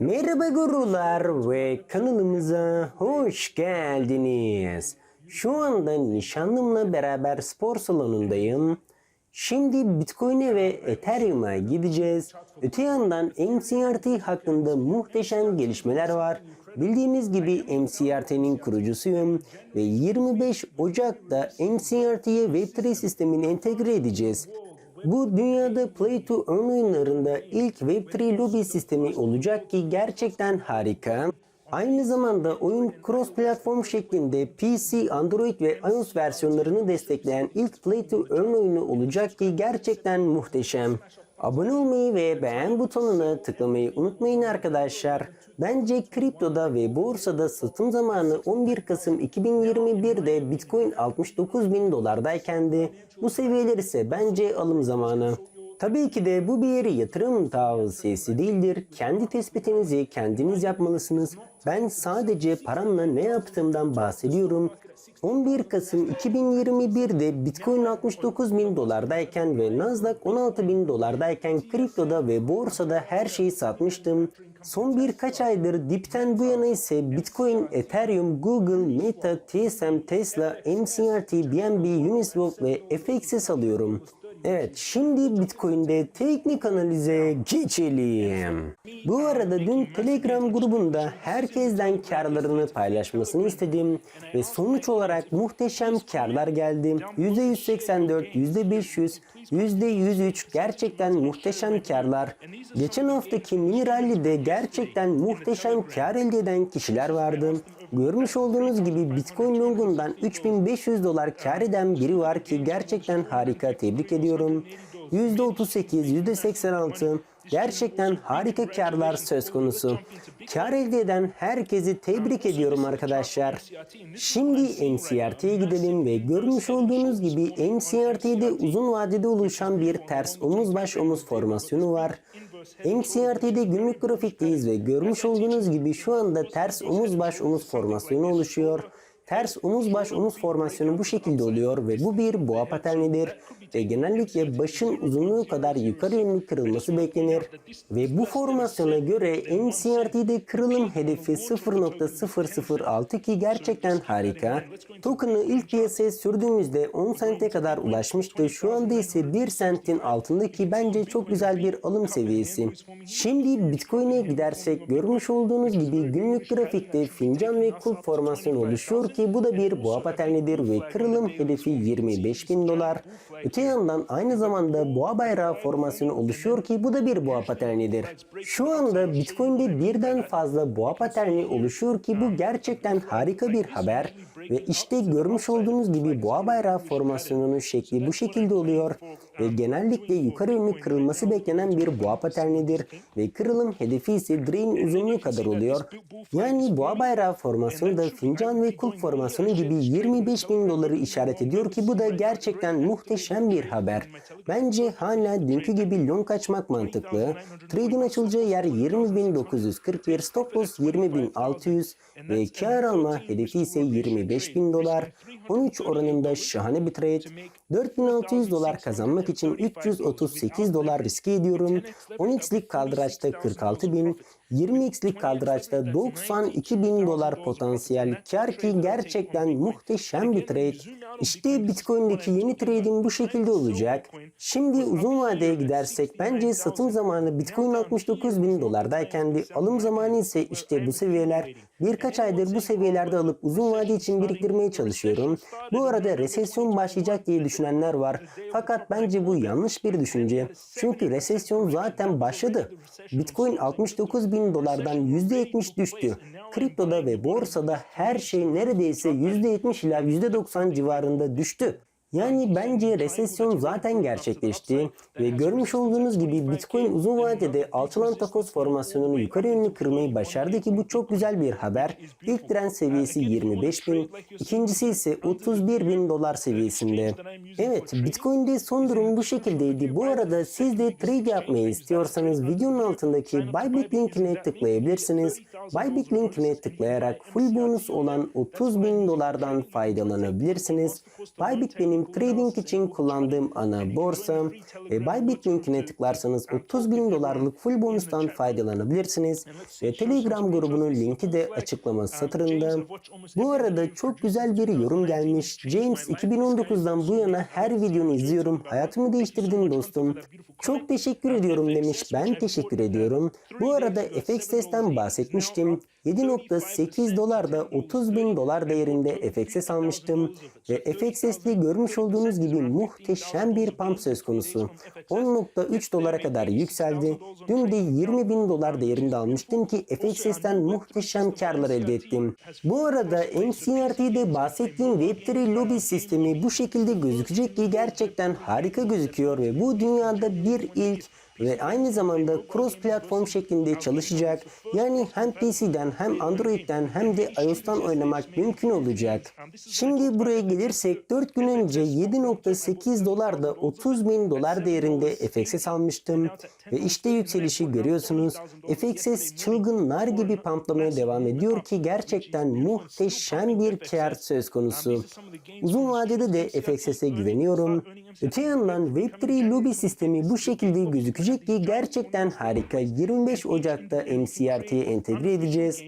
Merhaba gurular ve kanalımıza hoş geldiniz. Şu anda nişanlımla beraber spor salonundayım. Şimdi Bitcoin'e ve Ethereum'a gideceğiz. Öte yandan MCRT hakkında muhteşem gelişmeler var. Bildiğiniz gibi MCRT'nin kurucusuyum ve 25 Ocak'ta MCRT'ye Web3 sistemini entegre edeceğiz. Bu dünyada Play to Earn oyunlarında ilk Web3 lobby sistemi olacak ki gerçekten harika. Aynı zamanda oyun cross platform şeklinde PC, Android ve iOS versiyonlarını destekleyen ilk Play to Earn oyunu olacak ki gerçekten muhteşem. Abone olmayı ve beğen butonuna tıklamayı unutmayın arkadaşlar. Bence kriptoda ve borsada satım zamanı 11 Kasım 2021'de Bitcoin 69 bin dolardayken de bu seviyeler ise bence alım zamanı. Tabii ki de bu bir yatırım tavsiyesi değildir. Kendi tespitinizi kendiniz yapmalısınız. Ben sadece paramla ne yaptığımdan bahsediyorum. 11 Kasım 2021'de Bitcoin 69 bin dolardayken ve Nasdaq 16 bin dolardayken kriptoda ve borsada her şeyi satmıştım. Son birkaç aydır dipten bu yana ise Bitcoin, Ethereum, Google, Meta, TSM, Tesla, MCRT, BNB, Uniswap ve FX'i salıyorum. Evet şimdi Bitcoin'de teknik analize geçelim. Bu arada dün Telegram grubunda herkesten karlarını paylaşmasını istedim ve sonuç olarak muhteşem karlar geldi. %184, %500, %103 gerçekten muhteşem karlar. Geçen haftaki mini rally'de gerçekten muhteşem kar elde eden kişiler vardı. Görmüş olduğunuz gibi Bitcoin longundan 3500 dolar kar eden biri var ki gerçekten harika tebrik ediyorum. %38, %86 gerçekten harika karlar söz konusu. Kar elde eden herkesi tebrik ediyorum arkadaşlar. Şimdi MCRT'ye gidelim ve görmüş olduğunuz gibi MCRT'de uzun vadede oluşan bir ters omuz baş omuz formasyonu var. MCRT'de günlük grafikteyiz ve görmüş olduğunuz gibi şu anda ters omuz baş omuz formasyonu oluşuyor. Ters omuz baş omuz formasyonu bu şekilde oluyor ve bu bir boğa paternidir ve genellikle başın uzunluğu kadar yukarı yönlü kırılması beklenir ve bu formasyona göre MCRT'de kırılım hedefi 0.006 ki gerçekten harika. Token'ı ilk piyasaya sürdüğümüzde 10 sente kadar ulaşmıştı. Şu anda ise 1 sentin altındaki bence çok güzel bir alım seviyesi. Şimdi Bitcoin'e gidersek görmüş olduğunuz gibi günlük grafikte fincan ve kulp formasyonu oluşuyor ki bu da bir boğa paternidir ve kırılım hedefi 25 bin dolar. Öte yandan aynı zamanda boğa bayrağı formasyonu oluşuyor ki bu da bir boğa paternidir. Şu anda Bitcoin'de birden fazla boğa paterni oluşuyor ki bu gerçekten harika bir haber. Ve işte görmüş olduğunuz gibi boğa bayrağı formasyonunun şekli bu şekilde oluyor ve genellikle yukarı yönlü kırılması beklenen bir boğa paternidir ve kırılım hedefi ise direğin uzunluğu kadar oluyor. Yani boğa bayrağı formasyonu da fincan ve kulp formasyonu gibi 25 bin doları işaret ediyor ki bu da gerçekten muhteşem bir haber. Bence hala dünkü gibi long açmak mantıklı. Trade'in açılacağı yer 20.941, stop loss 20.600 ve kar alma hedefi ise 25 bin dolar. 13 oranında şahane bir trade. 4600 dolar kazanmak için 338 dolar riske ediyorum. 10x'lik kaldıraçta 46 bin, 20x'lik kaldıraçta 92 bin dolar potansiyel kar ki gerçekten muhteşem bir trade. İşte Bitcoin'deki yeni trade'in bu şekilde olacak. Şimdi uzun vadeye gidersek bence satım zamanı Bitcoin 69 bin dolardayken de alım zamanı ise işte bu seviyeler. Birkaç aydır bu seviyelerde alıp uzun vade için biriktirmeye çalışıyorum. Bu arada resesyon başlayacak diye düşünenler var. Fakat bence bu yanlış bir düşünce. Çünkü resesyon zaten başladı. Bitcoin 69 bin dolardan %70 düştü. Kriptoda ve borsada her şey neredeyse %70 ila %90 civarında düştü. Yani bence resesyon zaten gerçekleşti ve görmüş olduğunuz gibi Bitcoin uzun vadede alçalan takoz formasyonunu yukarı yönlü kırmayı başardı ki bu çok güzel bir haber. İlk direnç seviyesi 25 bin, ikincisi ise 31 bin dolar seviyesinde. Evet Bitcoin'de son durum bu şekildeydi. Bu arada siz de trade yapmayı istiyorsanız videonun altındaki Bybit linkine tıklayabilirsiniz. Bybit linkine tıklayarak full bonus olan 30 bin dolardan faydalanabilirsiniz. Bybit benim benim trading için kullandığım ana borsa. Ve Bybit linkine tıklarsanız 30 bin dolarlık full bonustan faydalanabilirsiniz. Ve Telegram grubunun linki de açıklama satırında. Bu arada çok güzel bir yorum gelmiş. James 2019'dan bu yana her videonu izliyorum. Hayatımı değiştirdin dostum. Çok teşekkür ediyorum demiş. Ben teşekkür ediyorum. Bu arada FX testten bahsetmiştim. 7.8 dolarda 30 bin dolar değerinde FXS almıştım. Ve FXS'te görmüş olduğunuz gibi muhteşem bir pump söz konusu. 10.3 dolara kadar yükseldi. Dün de 20 bin dolar değerinde almıştım ki FXS'ten muhteşem karlar elde ettim. Bu arada MCRT'de bahsettiğim Web3 lobby sistemi bu şekilde gözükecek ki gerçekten harika gözüküyor ve bu dünyada bir ilk ve aynı zamanda cross platform şeklinde çalışacak. Yani hem PC'den hem Android'den hem de iOS'tan oynamak mümkün olacak. Şimdi buraya gelirsek 4 gün önce 7.8 dolarda 30 bin dolar değerinde FXS almıştım. Ve işte yükselişi görüyorsunuz. FXS çılgınlar gibi pamplamaya devam ediyor ki gerçekten muhteşem bir kar söz konusu. Uzun vadede de FXS'e güveniyorum. Öte yandan Web3 lobby sistemi bu şekilde gözükecek ki gerçekten harika. 25 Ocak'ta MCRT'ye entegre edeceğiz.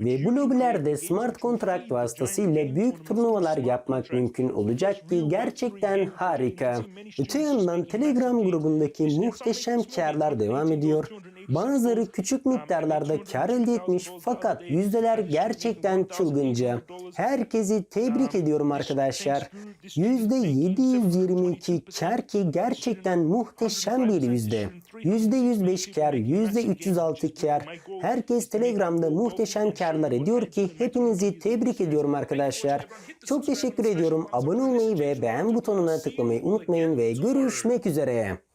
Ve bu lobilerde smart contract vasıtasıyla büyük turnuvalar yapmak mümkün olacak ki gerçekten harika. Öte yandan Telegram grubundaki muhteşem karlar devam ediyor. Bazıları küçük miktarlarda kar elde etmiş fakat yüzdeler gerçekten çılgınca. Herkesi tebrik ediyorum arkadaşlar. %722 kar ki gerçekten muhteşem bir yüzde. %105 kar, %306 kar. Herkes Telegram'da muhteşem karlar ediyor ki hepinizi tebrik ediyorum arkadaşlar. Çok teşekkür ediyorum. Abone olmayı ve beğen butonuna tıklamayı unutmayın ve görüşmek üzere.